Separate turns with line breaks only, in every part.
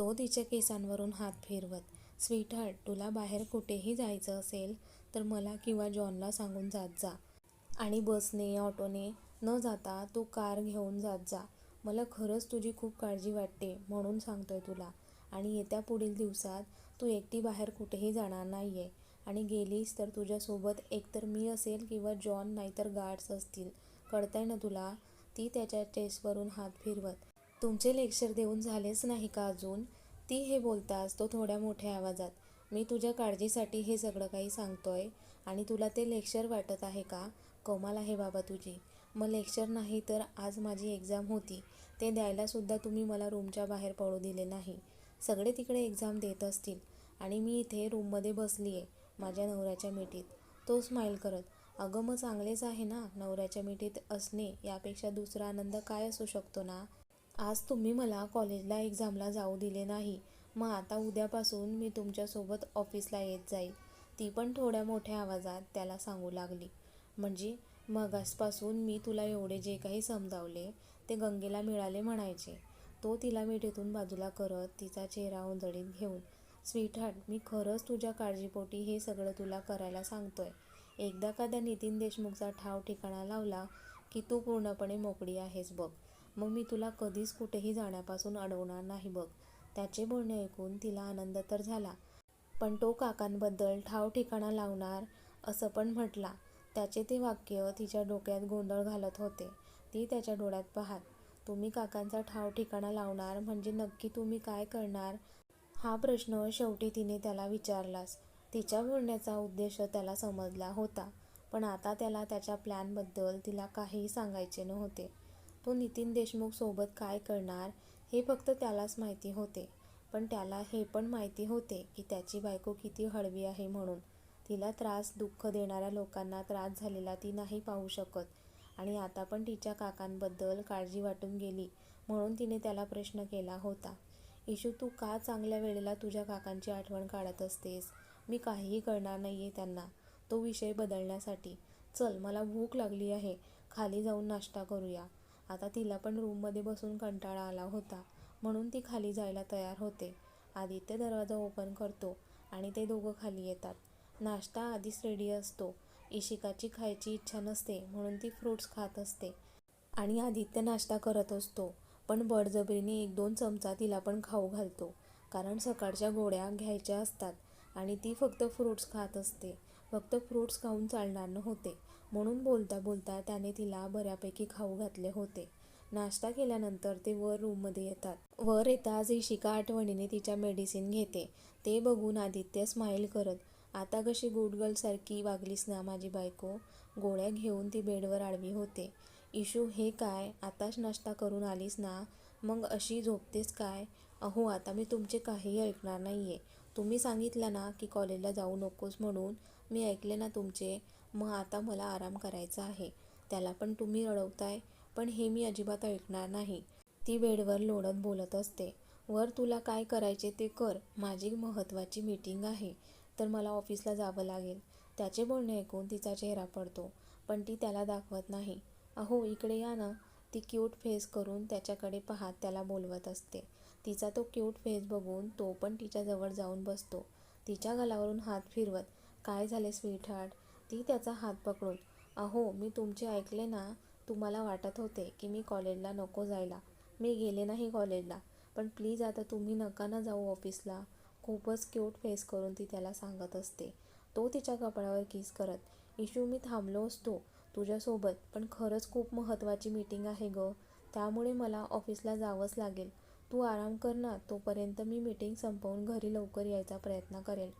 तो तिच्या केसांवरून हात फिरवत स्वीटहार्ट तुला बाहेर कुठेही जायचं असेल तर मला किंवा जॉनला सांगून जात जा. आणि बसने ऑटोने न जाता तू कार घेऊन जात जा. मला खरंच तुझी खूप काळजी वाटते म्हणून सांगतोय तुला. आणि येत्या पुढील दिवसात तू एकटी बाहेर कुठेही जाणार नाही आहे आणि गेलीस तर तुझ्यासोबत एकतर मी असेल किंवा जॉन नाहीतर गार्ड्स असतील. कळतंय ना तुला? ती त्याच्या चेसवरून हात फिरवत तुमचे लेक्चर देऊन झालेच नाही का अजून? ती हे बोलताच तो थोड्या मोठ्या आवाजात मी तुझ्या काळजीसाठी हे सगळं काही सांगतोय आणि तुला ते लेक्चर वाटत आहे का? कमाल आहे बाबा तुझी. मग लेक्चर नाही तर आज माझी एक्झाम होती. ते द्यायलासुद्धा तुम्ही मला रूमच्या बाहेर पडू दिले नाही. सगळे तिकडे एक्झाम देत असतील आणि मी इथे रूममध्ये बसली आहे माझ्या नवऱ्याच्या मिठीत. तो स्माईल करत अगं मग चांगलेच आहे ना नवऱ्याच्या मिठीत असणे? यापेक्षा दुसरा आनंद काय असू शकतो ना? आज तुम्ही मला कॉलेजला एक्झामला जाऊ दिले नाही. मग आता उद्यापासून मी तुमच्यासोबत ऑफिसला येत जाईल. ती पण थोड्या मोठ्या आवाजात त्याला सांगू लागली. म्हणजे मगासपासून मी तुला एवढे जे काही समजावले ते गंगेला मिळाले म्हणायचे. तो तिला मिठीतून बाजूला करत तिचा चेहरा उंजळीत घेऊन स्वीटहार्ट मी खरंच तुझ्या काळजीपोटी हे सगळं तुला करायला सांगतोय. एकदा का त्या नितीन देशमुखचा ठाव ठिकाणा लावला की तू पूर्णपणे मोकळी आहेस बघ. मग मी तुला कधीच कुठेही जाण्यापासून अडवणार नाही बघ. त्याचे बोलणे ऐकून तिला आनंद तर झाला. पण तो काकांबद्दल ठाव ठिकाणा लावणार असं पण म्हटला. त्याचे ते वाक्य तिच्या डोक्यात गोंधळ घालत होते. ती त्याच्या डोळ्यात पाहत तुम्ही काकांचा ठाव ठिकाणा लावणार म्हणजे नक्की तुम्ही काय करणार? हा प्रश्न शेवटी तिने त्याला विचारलाच. तिच्या बोलण्याचा उद्देश त्याला समजला होता. पण आता त्याला त्याच्या प्लॅनबद्दल तिला काहीही सांगायचे नव्हते. तो नितीन देशमुख सोबत काय करणार हे फक्त त्यालाच माहिती होते. पण त्याला हे पण माहिती होते की त्याची बायको किती हळवी आहे म्हणून. तिला त्रास दुःख देणाऱ्या लोकांना त्रास झालेला ती नाही पाहू शकत. आणि आता पण तिच्या काकांबद्दल काळजी वाटून गेली म्हणून तिने त्याला प्रश्न केला होता. इशू तू का चांगल्या वेळेला तुझ्या काकांची आठवण काढत असतेस? मी काहीही करणार आहे त्यांना. तो विषय बदलण्यासाठी. चल मला भूक लागली आहे. खाली जाऊन नाश्ता करूया. आता तिला पण रूममध्ये बसून कंटाळा आला होता म्हणून ती खाली जायला तयार होते. आदित्य दरवाजा ओपन करतो आणि ते दोघं खाली येतात. नाश्ता आधीच रेडी असतो. इशिकाची खायची इच्छा नसते म्हणून ती फ्रूट्स खात असते. आणि आदित्य नाश्ता करत असतो पण बळजबरीने एक दोन चमचा तिला पण खाऊ घालतो कारण सकाळच्या गोळ्या घ्यायच्या असतात आणि ती फक्त फ्रूट्स खात असते. फक्त फ्रूट्स खाऊन चालणार नव्हते म्हणून बोलता बोलता त्याने तिला बऱ्यापैकी खाऊ घातले होते. नाश्ता केल्यानंतर ते वर रूममध्ये येतात. वर येताच इशिका आठवणीने तिच्या मेडिसिन घेते. ते बघून आदित्य स्माईल करत आता कशी गुड गर्लसारखी वागलीस ना माझी बायको? गोळ्या घेऊन ती बेडवर आडवी होते. इशू हे काय? आताच नाश्ता करून आलीस ना? मग अशी झोपतेस काय? अहो आता मी तुमचे काहीही ऐकणार नाही आहे तुम्ही सांगितलं ना की कॉलेजला जाऊ नकोस म्हणून. मी ऐकले ना तुमचे. मग आता मला आराम करायचा आहे. त्याला पण तुम्ही रडवताय. पण हे मी अजिबात ऐकणार नाही. ती बेडवर लोळत बोलत असते. वर तुला काय करायचे ते कर. माझी महत्त्वाची मीटिंग आहे. तर मला ऑफिसला जावं लागेल. त्याचे बोलणे ऐकून तिचा चेहरा पडतो. पण ती त्याला दाखवत नाही. अहो इकडे या ना. ती क्यूट फेस करून त्याच्याकडे पाहत त्याला बोलवत असते. तिचा तो क्यूट फेस बघून तो पण तिच्याजवळ जाऊन बसतो. तिच्या गलावरून हात फिरवत काय झाले स्वीटहार्ट? ती त्याचा हात पकडून अहो मी तुमचे ऐकले ना तुम्हाला वाटत होते की मी कॉलेजला नको जायला. मी गेले नाही कॉलेजला. पण प्लीज आता तुम्ही नका ना जाऊ ऑफिसला. खूपच क्यूट फेस करून ती त्याला सांगत असते. तो तिच्या कपड्यावर किस करत इशू मी थांबलो असतो तुझ्यासोबत पण खरंच खूप महत्त्वाची मीटिंग आहे ग. त्यामुळे मला ऑफिसला जावंच लागेल. तू आराम कर ना तोपर्यंत मी मीटिंग संपवून घरी लवकर यायचा प्रयत्न करेल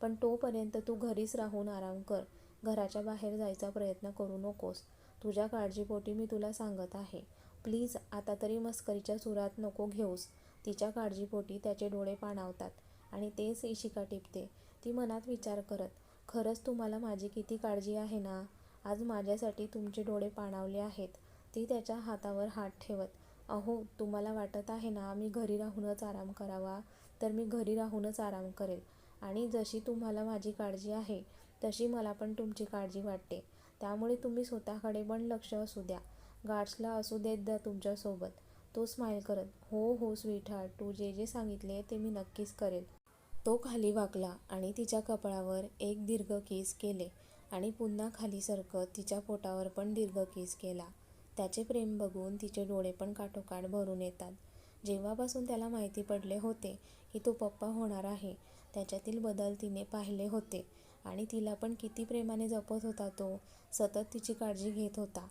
पण तोपर्यंत तू घरीच राहून आराम कर. घराच्या बाहेर जायचा प्रयत्न करू नकोस. तुझ्या काळजीपोटी मी तुला सांगत आहे. प्लीज आता तरी मस्करीच्या सुरात नको घेऊस. तिच्या काळजीपोटी त्याचे डोळे पाणावतात आणि तेच इशिका टिपते. ती मनात विचार करत खरंच तुम्हाला माझी किती काळजी आहे ना? आज माझ्यासाठी तुमचे डोळे पाणावले आहेत. ती त्याच्या हातावर हात ठेवत अहो तुम्हाला वाटत आहे ना मी घरी राहूनच आराम करावा? तर मी घरी राहूनच आराम करेल. आणि जशी तुम्हाला माझी काळजी आहे तशी मला पण तुमची काळजी वाटते. त्यामुळे तुम्ही स्वतःकडे पण लक्ष असू द्या. गार्ड्सला असू देत द्या तुमच्यासोबत. तो स्माईल करत हो हो स्वीटहार्ट तू जे जे सांगितले ते मी नक्कीच करेल. तो खाली वाकला आणि तिच्या कपाळावर एक दीर्घ केस केले आणि पुन्हा खाली सरकत तिच्या पोटावर पण दीर्घ केस केला. त्याचे प्रेम बघून तिचे डोळे पण काठोकाठ भरून येतात. जेव्हापासून त्याला माहिती पडले होते की तो पप्पा होणार आहे त्याच्यातील बदल तिने पाहिले होते. आणि तिला पण किती प्रेमाने जपत होता तो. सतत तिची काळजी घेत होता.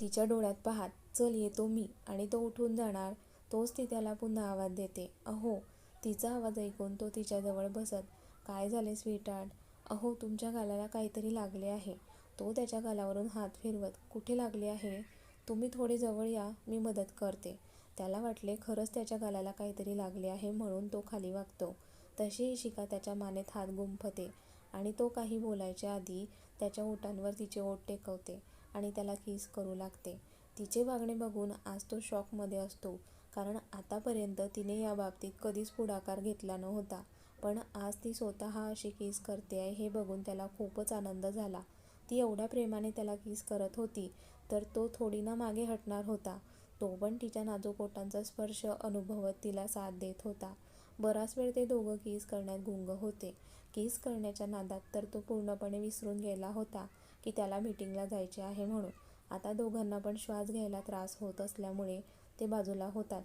तिच्या डोळ्यात पाहत चल येतो मी. आणि तो उठून जाणार तोच ती त्याला पुन्हा आवाज देते. अहो तिचा आवाज ऐकून तो तिच्याजवळ बसत काय झाले स्वीटार्ट अहो तुमच्या गालाला काहीतरी लागले आहे. तो त्याच्या गालावरून हात फिरवत कुठे लागले आहे? तुम्ही थोडे जवळ या मी मदत करते. त्याला वाटले खरंच त्याच्या गालाला काहीतरी लागले आहे म्हणून तो खाली वागतो. तशी शिका त्याच्या मानेत हात गुंफते. आणि तो काही बोलायच्या आधी त्याच्या ओठांवर तिचे ओठ टेकवते आणि त्याला किस करू लागते. तिचे वागणे बघून आज तो शॉकमध्ये असतो कारण आतापर्यंत तिने या बाबतीत कधीच पुढाकार घेतला नव्हता. पण आज ती स्वतः अशी किस करते आहे हे बघून त्याला खूपच आनंद झाला. ती एवढ्या प्रेमाने त्याला किस करत होती तर तो थोडी ना मागे हटणार होता. तो पण तिच्या नाजूक ओठांचा स्पर्श अनुभवत तिला साथ देत होता. बराच वेळ ते दोघं किस करण्यात गुंग होते. किस करण्याच्या नादात तर तो पूर्णपणे विसरून गेला होता की त्याला मीटिंगला जायचे आहे म्हणून. आता दोघांना पण श्वास घ्यायला त्रास होत असल्यामुळे ते बाजूला होतात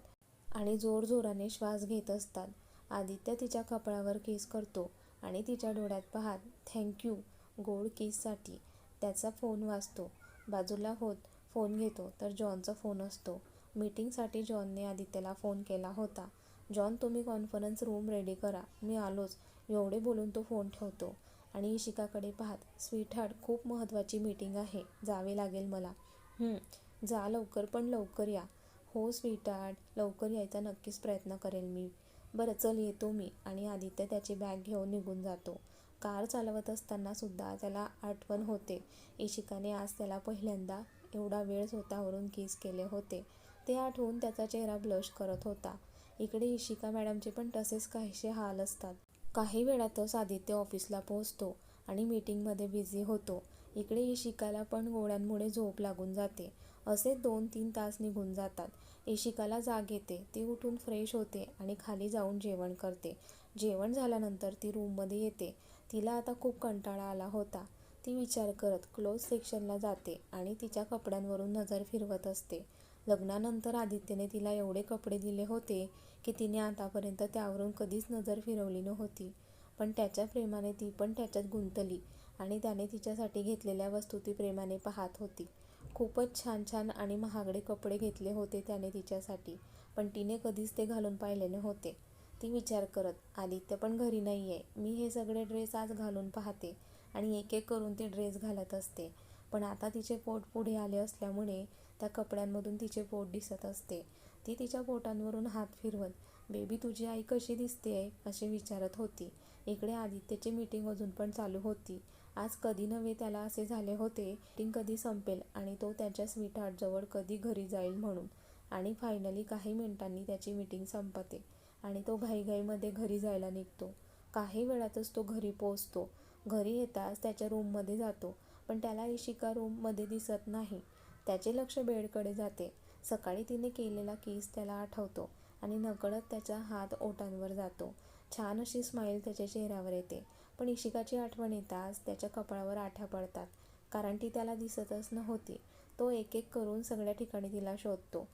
आणि जोरजोराने श्वास घेत असतात. आदित्य तिच्या कपाळावर किस करतो आणि तिच्या डोळ्यात पाहत थँक्यू गोड किससाठी त्याचा फोन वाजतो. बाजूला होत फोन घेतो तर जॉनचा फोन असतो. मीटिंगसाठी जॉनने आदित्यला फोन केला होता. जॉन तुम्ही कॉन्फरन्स रूम रेडी करा. मी आलोच. एवढे बोलून तो फोन ठेवतो. आणि इशिकाकडे पाहत स्वीटहार्ट खूप महत्त्वाची मीटिंग आहे. जावे लागेल मला. जा लवकर पण लवकर या. हो स्वीटहार्ट. लवकर यायचा नक्कीच प्रयत्न करेल मी. बरं चल येतो मी. आणि आदित्य त्याची बॅग घेऊन निघून जातो. कार चालवत असताना सुद्धा त्याला आठवण होते. इशिकाने आज त्याला पहिल्यांदा एवढा वेळ स्वतःवरून किस केले होते. ते आठवून त्याचा चेहरा ब्लश करत होता. इकडे इशिका मॅडमचे पण तसेच काहीसे हाल असतात. काही वेळातच आदित्य ऑफिसला पोहोचतो आणि मीटिंगमध्ये बिझी होतो. इकडे इशिकाला पण गोळ्यांमुळे झोप लागून जाते. असे दोन तीन तास निघून जातात. इशिकाला जाग येते ती उठून फ्रेश होते आणि खाली जाऊन जेवण करते. जेवण झाल्यानंतर ती रूममध्ये येते. तिला आता खूप कंटाळा आला होता. ती विचार करत क्लोज सेक्शनला जाते आणि तिच्या कपड्यांवरून नजर फिरवत असते. लग्नानंतर आदित्यने तिला एवढे कपडे दिले होते की तिने आतापर्यंत त्यावरून कधीच नजर फिरवली नव्हती. पण त्याच्या प्रेमाने ती पण त्याच्यात गुंतली आणि त्याने तिच्यासाठी घेतलेल्या वस्तू ती प्रेमाने पाहत होती. खूपच छान छान आणि महागडे कपडे घेतले होते त्याने तिच्यासाठी पण तिने कधीच ते घालून पाहिले नव्हते. ती विचार करत आदित्य पण घरी नाही आहे मी हे सगळे ड्रेस आज घालून पाहते आणि एक एक करून ते ड्रेस घालत असते. पण आता तिचे पोट पुढे आले असल्यामुळे त्या कपड्यांमधून तिचे पोट दिसत असते. ती तिच्या पोटांवरून हात फिरवत बेबी तुझी आई कशी दिसते आहे? असे विचारत होती. इकडे आदित्यची मीटिंग अजून पण चालू होती. आज कधी नव्हे त्याला असे झाले होते. मीटिंग कधी संपेल आणि तो त्याच्या स्वीटहार्टजवळ कधी घरी जाईल म्हणून. आणि फायनली काही मिनिटांनी त्याची मीटिंग संपते आणि तो घाईघाईमध्ये घरी जायला निघतो. काही वेळातच तो घरी पोचतो घरी येताच त्याच्या रूममध्ये जातो. पण त्याला इशिका रूममध्ये दिसत नाही. त्याचे लक्ष बेडकडे जाते. सकाळी तिने केलेला किस त्याला आठवतो आणि नकळत त्याचा हात ओठांवर जातो. छान अशी स्माईल त्याच्या चेहऱ्यावर येते. पण इशिकाची आठवण येताच त्याच्या कपाळावर आठ्या पडतात. कारण ती त्याला दिसतच नव्हती. तो एक एक करून सगळ्या ठिकाणी तिला शोधतो.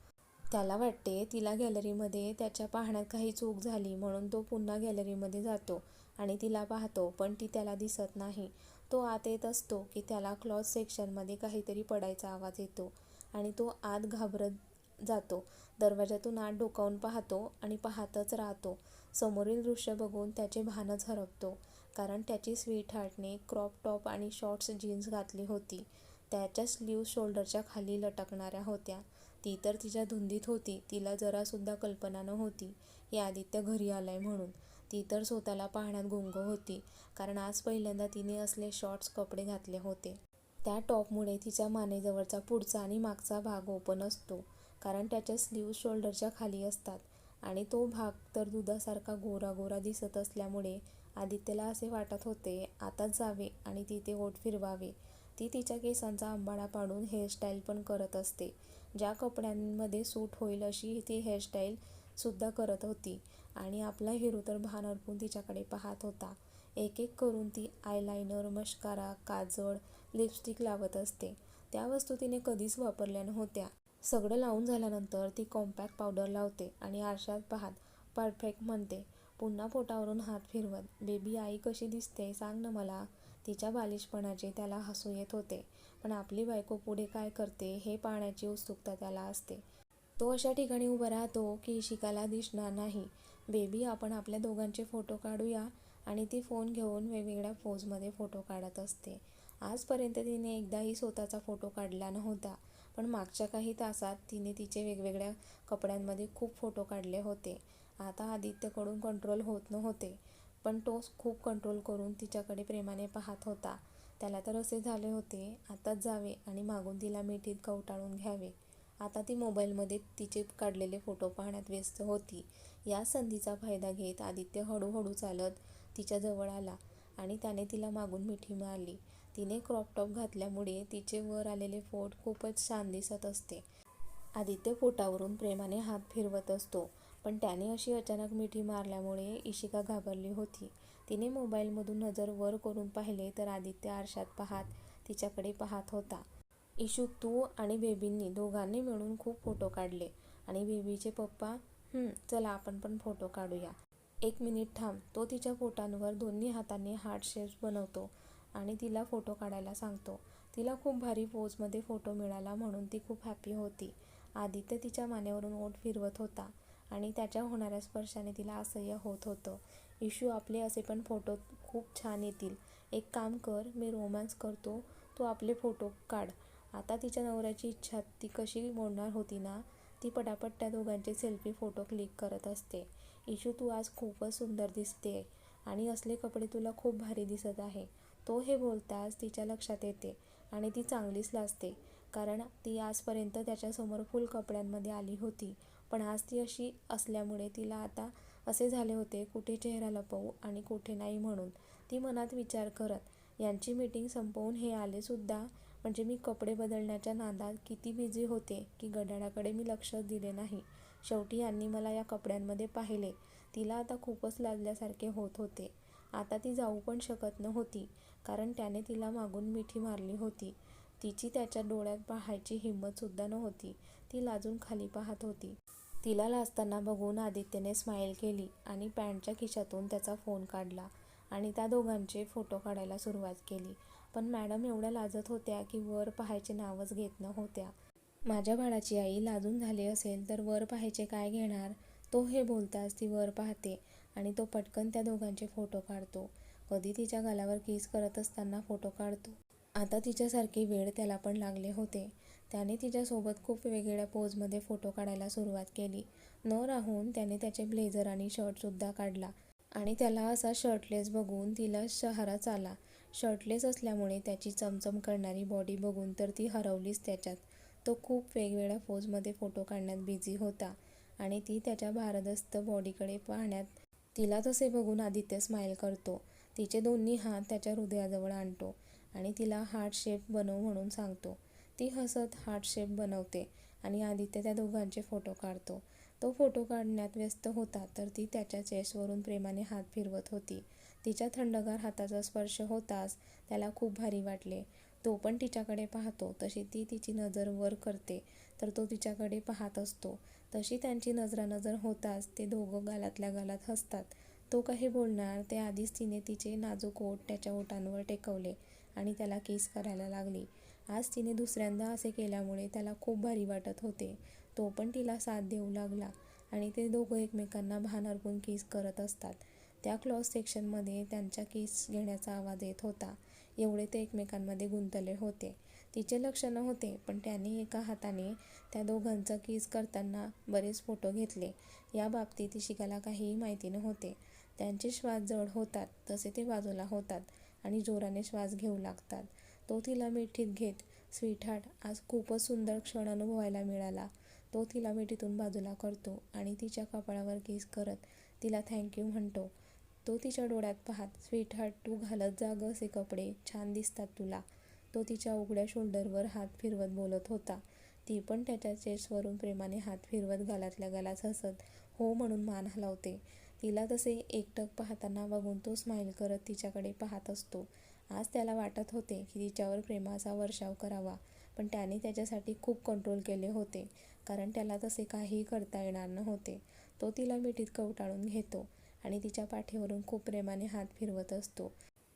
त्याला वाटते तिला गॅलरीमध्ये त्याच्या पाहण्यात काही चूक झाली म्हणून तो पुन्हा गॅलरीमध्ये जातो आणि तिला पाहतो पण ती त्याला दिसत नाही. तो आत येत असतो की त्याला क्लॉथ सेक्शनमध्ये काहीतरी पडायचा आवाज येतो आणि तो आत घाबरत जातो. दरवाजातून आत डोकावून पाहतो आणि पाहतच राहतो. समोरील दृश्य बघून त्याचे भानच हरपतो कारण त्याची स्वीट हार्टने क्रॉप टॉप आणि शॉर्ट्स जीन्स घातली होती. त्याच्या स्लीव शोल्डरच्या खाली लटकणाऱ्या होत्या. ती तर तिच्या धुंदीत होती. तिला जरासुद्धा कल्पना नव्हती. की आदित्य घरी आलाय म्हणून. ती तर स्वतःला पाहण्यात गुंग होती कारण आज पहिल्यांदा तिने असले शॉर्ट्स कपडे घातले होते. त्या टॉपमुळे तिच्या मानेजवळचा पुढचा आणि मागचा भाग ओपन असतो कारण त्याच्या स्लीव शोल्डरच्या खाली असतात आणि तो भाग तर दुधासारखा गोरा गोरा दिसत असल्यामुळे आदित्यला असे वाटत होते आताच जावे आणि तिथे ओठ फिरवावे. ती तिच्या केसांचा आंबाडा पाडून हेअरस्टाईल पण करत असते. ज्या कपड्यांमध्ये सूट होईल अशी ती हेअरस्टाईल सुद्धा करत होती. आणि आपला हिरो तर भान हरपून तिच्याकडे पाहत होता. एक एक करून ती आयलायनर मस्कारा काजळ लिपस्टिक लावत असते. त्या वस्तू तिने कधीच वापरल्या नव्हत्या. सगळं लावून झाल्यानंतर ती कॉम्पॅक्ट पावडर लावते आणि आरशात पाहत परफेक्ट म्हणते. पुन्हा पोटावरून हात फिरवत बेबी आई कशी दिसते सांग ना मला तिच्या बालिशपणाचे त्याला हसू येत होते. पण आपली बायको पुढे काय करते हे पाहण्याची उत्सुकता त्याला असते. तो अशा ठिकाणी उभा राहतो की इशिकाला दिसणार नाही. बेबी आपण आपल्या दोघांचे फोटो काढूया आणि ती फोन घेऊन वेगवेगळ्या पोजमध्ये फोटो काढत असते. आजपर्यंत तिने एकदाही स्वतःचा फोटो काढला नव्हता पण मागच्या काही तासात तिने तिचे वेगवेगळ्या कपड्यांमध्ये खूप फोटो काढले होते. आता आदित्यकडून कंट्रोल होत नव्हते पण तो खूप कंट्रोल करून तिच्याकडे प्रेमाने पाहत होता. त्याला तर असे झाले होते आताच जावे आणि मागून तिला मिठीत कवटाळून घ्यावे. आता ती मोबाईलमध्ये तिचे काढलेले फोटो पाहण्यात व्यस्त होती. या संधीचा फायदा घेत आदित्य हळूहळू चालत तिच्या जवळ आला आणि त्याने तिला मागून मिठी मारली. तिने क्रॉपटॉप घातल्यामुळे तिचे वर आलेले फोट खूपच छान दिसत असते. आदित्य पोटावरून प्रेमाने हात फिरवत असतो पण त्याने अशी अचानक मिठी मारल्यामुळे इशिका घाबरली होती. तिने मोबाईलमधून नजर वर करून पाहिले तर आदित्य आरशात पाहत तिच्याकडे पाहत होता. इशू तू आणि बेबींनी दोघांनी मिळून खूप फोटो काढले आणि बेबीचे पप्पा चला आपण पण फोटो काढूया. एक मिनिट थांब. तो तिच्या फोटांवर दोन्ही हातांनी हार्ट शेप्स बनवतो आणि तिला फोटो काढायला सांगतो. तिला खूप भारी पोजमध्ये फोटो मिळाला म्हणून ती खूप हॅपी होती. आदित्य तिच्या मानेवरून ओठ फिरवत होता आणि त्याच्या होणाऱ्या स्पर्शाने तिला असह्य होत होतं. इशू आपले असे पण फोटो खूप छान येतील. एक काम कर मी रोमॅन्स करतो. तू आपले फोटो काढ. आता तिच्या नवऱ्याची इच्छा ती कशी मोडणार होती ना? ती पटापट त्या दोघांचे सेल्फी फोटो क्लिक करत असते. इशू तू आज खूपच सुंदर दिसते आणि असले कपडे तुला खूप भारी दिसत आहे. तो हे बोलताच तिच्या लक्षात येते आणि ती चांगलीच लाजते. कारण ती आजपर्यंत त्याच्यासमोर फुल कपड्यांमध्ये आली होती. पण आज ती अशी असल्यामुळे तिला आता असे झाले होते कुठे चेहरा लपवू आणि कुठे नाही म्हणून. ती मनात विचार करत यांची मीटिंग संपवून हे आलेसुद्धा म्हणजे मी कपडे बदलण्याच्या नादात किती बिझी होते की घड्याळाकडे मी लक्षच दिले नाही. शेवटी यांनी मला या कपड्यांमध्ये पाहिले. तिला आता खूपच लाजल्यासारखे होत होते. आता ती जाऊ पण शकत नव्हती कारण त्याने तिला मागून मिठी मारली होती. तिची त्याच्या डोळ्यात पाहायची हिंमतसुद्धा नव्हती. ती लाजून खाली पाहत होती. तिला लाजताना बघून आदित्यने स्माईल केली आणि पॅन्टच्या खिशातून त्याचा फोन काढला आणि त्या दोघांचे फोटो काढायला सुरुवात केली. पण मॅडम एवढ्या लाजत होत्या की वर पाहायचे नावच घेत नव्हत्या माझ्या बाळाची आई लाजून झाली असेल तर वर पाहायचे काय घेणार? तो हे बोलताच ती वर पाहते आणि तो पटकन त्या दोघांचे फोटो काढतो. कधी तिच्या गालावर किस करत असताना फोटो काढतो. आता तिच्यासारखी वेळ त्याला पण लागले होते. त्याने तिच्यासोबत खूप वेगवेगळ्या पोजमध्ये फोटो काढायला सुरुवात केली. न राहून त्याने त्याचे ब्लेझर आणि शर्टसुद्धा काढला आणि त्याला असा शर्टलेस बघून तिला शहाराच आला शर्टलेस असल्यामुळे त्याची चमचम करणारी बॉडी बघून तर ती हरवलीच त्याच्यात. तो खूप वेगवेगळ्या पोजमध्ये फोटो काढण्यात बिझी होता आणि ती त्याच्या भारदस्त बॉडीकडे पाहण्यात तिला तसे बघून आदित्य स्माईल करतो. तिचे दोन्ही हात त्याच्या हृदयाजवळ आणतो आणि तिला हार्ट शेप बनव म्हणून सांगतो. ती हसत हार्ट शेप बनवते आणि आदित्य त्या दोघांचे फोटो काढतो. तो फोटो काढण्यात व्यस्त होता तर ती त्याच्या चेस्टवरून प्रेमाने हात फिरवत होती. तिच्या थंडगार हाताचा स्पर्श होताच त्याला खूप भारी वाटले. तो पण तिच्याकडे पाहतो. तशी ती तिची नजर वर करते तर तो तिच्याकडे पाहत असतो. तशी त्यांची नजरानजर होताच ते दोघं गालातल्या गालात हसतात. तो काही बोलणार ते आधीच तिने तिचे नाजूक ओठ त्याच्या ओठांवर टेकवले आणि त्याला केस करायला लागली. आज तिने दुसऱ्यांदा असे केल्यामुळे त्याला खूप भारी वाटत होते. तो पण तिला साथ देऊ लागला आणि ते दोघं एकमेकांना भान अर्पून केस करत असतात. त्या क्लॉज सेक्शनमध्ये त्यांच्या किस घेण्याचा आवाज येत होता. एवढे ते एकमेकांमध्ये गुंतले होते. तिचे लक्ष नव्हते पण त्याने एका हाताने त्या दोघांचा किस करताना बरेच फोटो घेतले. या बाबतीत शिकायला काहीही माहिती नव्हते. त्यांचे श्वास जड होतात तसे ते बाजूला होतात आणि जोराने श्वास घेऊ लागतात. तो तिला मिठीत घेत स्वीटहार्ट आज खूपच सुंदर क्षण अनुभवायला मिळाला. तो तिला मिठीतून बाजूला करतो आणि तिच्या कपाळावर किस करत तिला थँक्यू म्हणतो. तो तिच्या डोळ्यात पाहत स्वीट हार्ट तू घालत जाग असे कपडे छान दिसतात तुला तो तिच्या उघड्या शोल्डरवर हात फिरवत बोलत होता ती पण त्याच्या चेस्टवरून प्रेमाने हात फिरवत गालातल्या गालात हसत हो म्हणून मान हलवते. तिला तसे एकटक पाहताना बघून तो स्माईल करत तिच्याकडे पाहत असतो. आज त्याला वाटत होते की तिच्यावर प्रेमाचा वर्षाव करावा पण त्याने त्याच्यासाठी खूप कंट्रोल केले होते कारण त्याला तसे काहीही करता येणार नव्हते. तो तिला मिठीत कवटाळून घेतो आणि तिच्या पाठीवरून खूप प्रेमाने हात फिरवत असतो.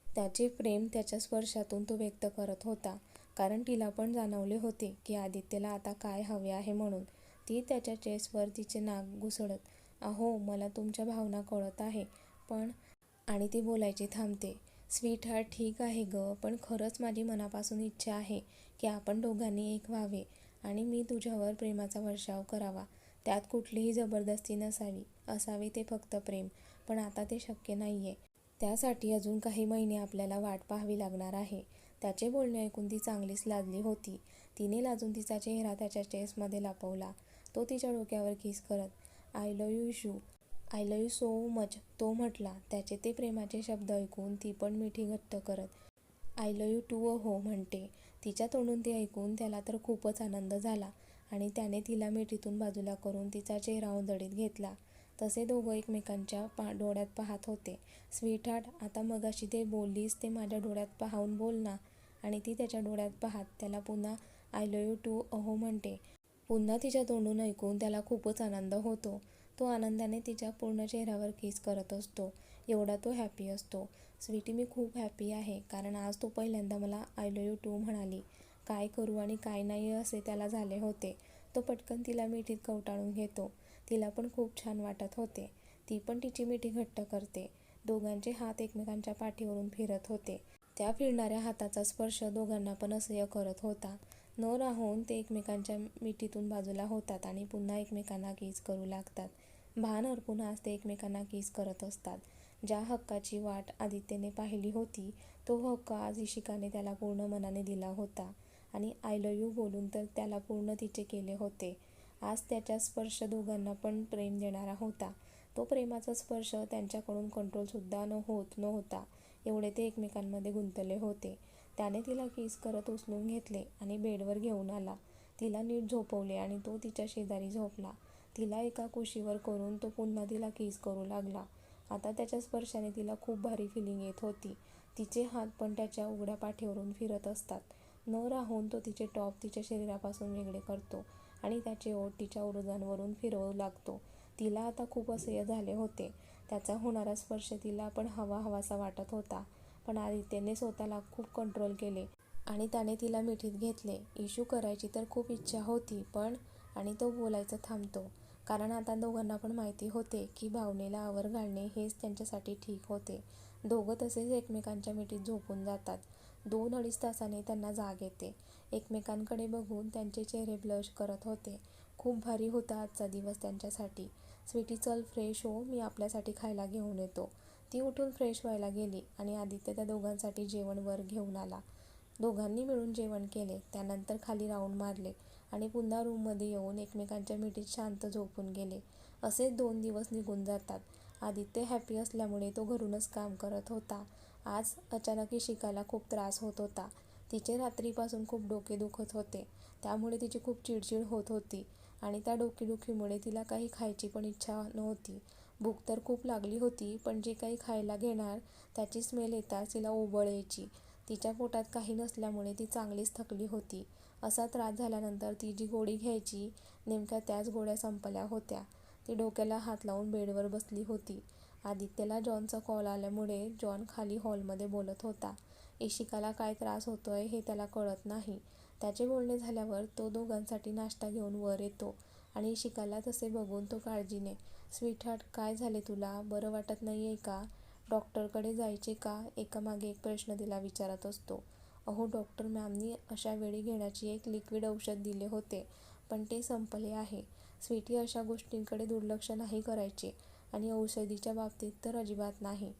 त्याचे प्रेम त्याच्या स्पर्शातून तो व्यक्त करत होता कारण तिला पण जाणवले होते की आदित्यला आता काय हवे आहे म्हणून. ती त्याच्या चेसवर तिचे नाक घुसळत अहो मला तुमच्या भावना कळत आहे पण आणि ती बोलायची थांबते. स्वीट हार्ट ठीक आहे गं पण खरंच माझी मनापासून इच्छा आहे की आपण दोघांनी एक व्हावे आणि मी तुझ्यावर प्रेमाचा वर्षाव करावा. त्यात कुठलीही जबरदस्ती नसावी. असावे ते फक्त प्रेम. पण आता ते शक्य नाही आहे त्यासाठी अजून काही महिने आपल्याला वाट पाहावी लागणार आहे. त्याचे बोलणे ऐकून ती चांगलीच लाजली होती. तिने लाजून तिचा चेहरा त्याच्या चेसमध्ये लपवला. तो तिच्या डोक्यावर किस करत I love you Ishu. I love you so much तो म्हटला. त्याचे ते प्रेमाचे शब्द ऐकून ती पण मिठी घट्ट करत आय लव यू टू अ हो म्हणते. तिच्या तोंडून ते ऐकून त्याला तर खूपच आनंद झाला आणि त्याने तिला मिठीतून बाजूला करून तिचा चेहरा उंदडीत घेतला. तसे दोघं एकमेकांच्या पा डोळ्यात पाहत होते. स्वीटहार्ट आता मगाशी ते बोललीस ते माझ्या डोळ्यात पाहून बोल ना आणि ती त्याच्या डोळ्यात पाहत त्याला पुन्हा आय लव्ह यू टू अहो म्हणते. पुन्हा तिच्या तोंडून ऐकून त्याला खूपच आनंद होतो. तो आनंदाने तिच्या पूर्ण चेहऱ्यावर किस करत असतो. एवढा तो हॅपी असतो. स्वीटी मी खूप हॅपी आहे कारण आज तो पहिल्यांदा मला आय लव्ह यू टू म्हणाली. काय करू आणि काय नाही असे त्याला झाले होते. तो पटकन तिला मिठीत कवटाळून घेतो. तिला पण खूप छान वाटत होते. ती पण तिची मिठी घट्ट करते. दोघांचे हात एकमेकांच्या पाठीवरून फिरत होते. त्या फिरणाऱ्या हाताचा स्पर्श दोघांना पण असह्य करत होता. न राहून ते एकमेकांच्या मिठीतून बाजूला होतात आणि पुन्हा एकमेकांना किस करू लागतात. भान अर्पून आज ते एकमेकांना किस करत असतात. ज्या हक्काची वाट आदित्यने पाहिली होती तो हक्क आज इशिकाने त्याला पूर्ण मनाने दिला होता आणि आय लव यू बोलून तर त्याला पूर्ण तिचे केले होते. आज त्याचा स्पर्श दोघांना पण प्रेम देणारा होता. तो प्रेमाचा स्पर्श त्यांच्याकडून कंट्रोलसुद्धा न होत नव्हता एवढे ते एकमेकांमध्ये गुंतले होते. त्याने तिला किस करत उचलून घेतले आणि बेडवर घेऊन आला. तिला नीट झोपवले आणि तो तिच्या शेजारी झोपला. तिला एका कुशीवर करून तो पुन्हा तिला किस करू लागला. आता त्याच्या स्पर्शाने तिला खूप भारी फिलिंग येत होती. तिचे हात पण त्याच्या उघड्या पाठीवरून फिरत असतात. न राहून तो तिचे टॉप तिच्या शरीरापासून वेगळे करतो आणि त्याचे ओठ तिच्या उरुजांवरून फिरवू लागतो. तिला आता खूप असह्य झाले होते. त्याचा होणारा स्पर्श तिला पण हवा हवासा वाटत होता. पण आदित्यने स्वतःला खूप कंट्रोल केले आणि त्याने तिला मिठीत घेतले. इशू करायची तर खूप इच्छा होती पण आणि तो बोलायचं थांबतो कारण आता दोघांना पण माहिती होते की भावनेला आवर घालणे हेच त्यांच्यासाठी ठीक होते. दोघं तसेच एकमेकांच्या मिठीत झोपून जातात. दोन अडीच तासाने त्यांना जाग येते. एकमेकांकडे बघून त्यांचे चेहरे ब्लश करत होते. खूप भारी होता आजचा दिवस त्यांच्यासाठी. स्वीटी चल फ्रेश हो मी आपल्यासाठी खायला घेऊन येतो. ती उठून फ्रेश व्हायला गेली आणि आदित्य त्या दोघांसाठी जेवण वर घेऊन आला. दोघांनी मिळून जेवण केले. त्यानंतर खाली राऊंड मारले आणि पुन्हा रूममध्ये येऊन एकमेकांच्या मिठीत शांत झोपून गेले. असेच दोन दिवस निघून जातात. आदित्य हॅपी असल्यामुळे तो घरूनच काम करत होता. आज अचानक इशिकाला खूप त्रास होत होता. तिचे रात्रीपासून खूप डोके दुखत होते. त्यामुळे तिची खूप चिडचिड होत होती आणि त्या डोकेदुखीमुळे तिला काही खायची पण इच्छा नव्हती. भूक तर खूप लागली होती पण जे काही खायला घेणार त्याची स्मेल येताच तिला ओबळ यायची. तिच्या पोटात काही नसल्यामुळे ती चांगलीच थकली होती. असा त्रास झाल्यानंतर ती जी गोळी घ्यायची नेमक्या त्याच गोळ्या संपल्या होत्या. ती डोक्याला हात लावून बेडवर बसली होती. आदित्यला जॉनचा कॉल आल्यामुळे जॉन खाली हॉलमध्ये बोलत होता. इशिकाला काय त्रास होतोय हे त्याला कळत नाही. त्याचे बोलणे झाल्यावर तो दोघांसाठी नाश्ता घेऊन वर येतो आणि इशिकाला तसे बघून तो काळजीने स्वीटहार्ट काय झाले तुला? बरं वाटत नाहीये का? डॉक्टरकडे जायचे का? एकामागे एक प्रश्न तिला विचारत असतो. अहो डॉक्टर मॅमनी अशा वेळी घेण्याची एक लिक्विड औषध दिले होते पण ते संपले आहे. स्वीटी अशा गोष्टींकडे दुर्लक्ष नाही करायचे आणि औषधीच्या बाबतीत तर अजिबात नाही.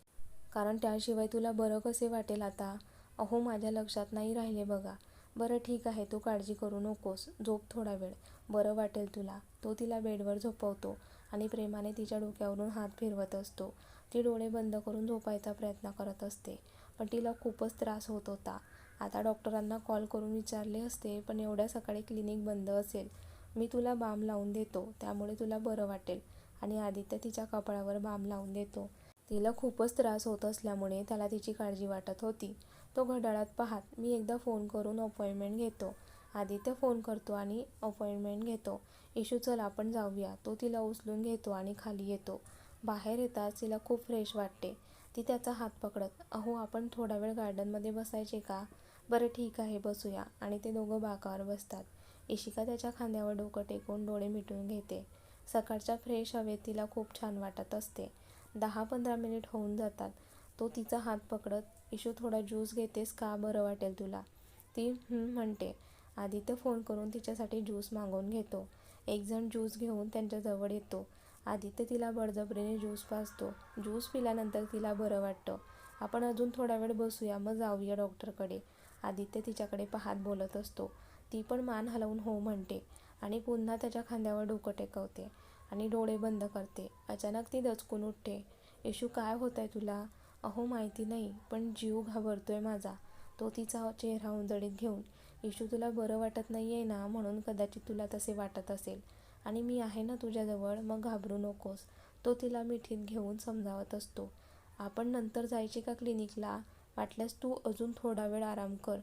कारण त्याशिवाय तुला बरं कसे वाटेल आता? अहो माझ्या लक्षात नाही राहिले बघा. बरं ठीक आहे तू काळजी करू नकोस. झोप थोडा वेळ. बरं वाटेल तुला. तो तिला बेडवर झोपवतो आणि प्रेमाने तिच्या डोक्यावरून हात फिरवत असतो. ती डोळे बंद करून झोपायचा प्रयत्न करत असते पण तिला खूपच त्रास होत होता. आता डॉक्टरांना कॉल करून विचारले असते पण एवढ्या सकाळी क्लिनिक बंद असेल मी तुला बाम लावून देतो त्यामुळे तुला बरं वाटेल आणि आदित्य तिच्या कपाळावर बाम लावून देतो तिला खूपच त्रास होत असल्यामुळे त्याला तिची काळजी वाटत होती. तो घड्याळात पाहत मी एकदा फोन करून अपॉइंटमेंट घेतो. आदित्य फोन करतो आणि अपॉइंटमेंट घेतो. इशू चल आपण जाऊया. तो तिला उचलून घेतो आणि खाली येतो. बाहेर येताच तिला खूप फ्रेश वाटते. ती त्याचा हात पकडत अहो आपण थोडा वेळ गार्डनमध्ये बसायचे का? बरं ठीक आहे बसूया. आणि ते दोघं बाकावर बसतात. इशिका त्याच्या खांद्यावर डोकं टेकून डोळे मिटून घेते. सकाळच्या फ्रेश हवेत तिला खूप छान वाटत असते. दहा पंधरा मिनिट होऊन जातात. तो तिचा हात पकडत इशू थोडा ज्यूस घेतेस का बरं वाटेल तुला? ती म्हणते. आदित्य फोन करून तिच्यासाठी ज्यूस मागवून घेतो. एकजण ज्यूस घेऊन त्यांच्याजवळ येतो. आदित्य तिला बळजबरीने ज्यूस पाजतो. ज्यूस पिल्यानंतर तिला बरं वाटतं. आपण अजून थोडा वेळ बसूया मग जाऊया डॉक्टरकडे. आदित्य तिच्याकडे पाहत बोलत असतो. ती पण मान हलवून हो म्हणते आणि पुन्हा त्याच्या खांद्यावर डोकं टेकवते. आणि डोळे बंद करते. अचानक ती दचकून उठते. येशू काय होत आहे तुला? अहो माहिती नाही पण जीव घाबरतोय माझा. तो तिचा चेहरा उंजळीत घेऊन येशू तुला बरं वाटत नाही आहे ना? म्हणून कदाचित तुला तसे वाटत असेल. आणि मी आहे ना तुझ्याजवळ मग घाबरू नकोस. तो तिला मिठीत घेऊन समजावत असतो. आपण नंतर जायचे का क्लिनिकला? वाटल्यास तू अजून थोडा वेळ आराम कर.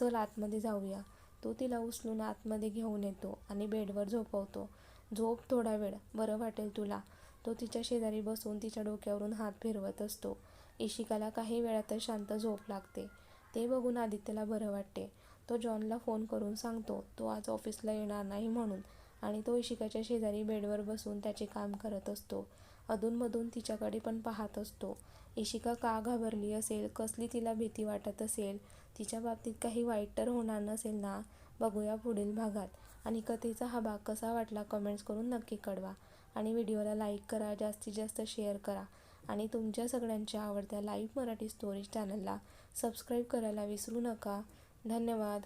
चल आतमध्ये जाऊया. तो तिला उचलून आतमध्ये घेऊन येतो आणि बेडवर झोपवतो. झोप थोडा वेळ बरं वाटेल तुला. तो तिच्या शेजारी बसून तिच्या डोक्यावरून हात फिरवत असतो. इशिकाला काही वेळातच शांत झोप लागते. ते बघून आदित्यला बरं वाटते. तो जॉनला फोन करून सांगतो तो आज ऑफिसला येणार नाही म्हणून. आणि तो इशिकाच्या शेजारी बेडवर बसून त्याचे काम करत असतो. अधूनमधून तिच्याकडे पण पाहत असतो. इशिका का घाबरली असेल? कसली तिला भीती वाटत असेल? तिच्या बाबतीत काही वाईट तर होणार नसेल ना? बघूया पुढील भागात. आणि कथेचा हा भाग कसा वाटला कमेंट्स करून नक्की कळवा. आणि व्हिडिओला लाईक करा जास्तीत जास्त शेअर करा. आणि तुमच्या सगळ्यांच्या आवडत्या लाईव्ह मराठी स्टोरीज चॅनलला सबस्क्राईब करायला विसरू नका. धन्यवाद.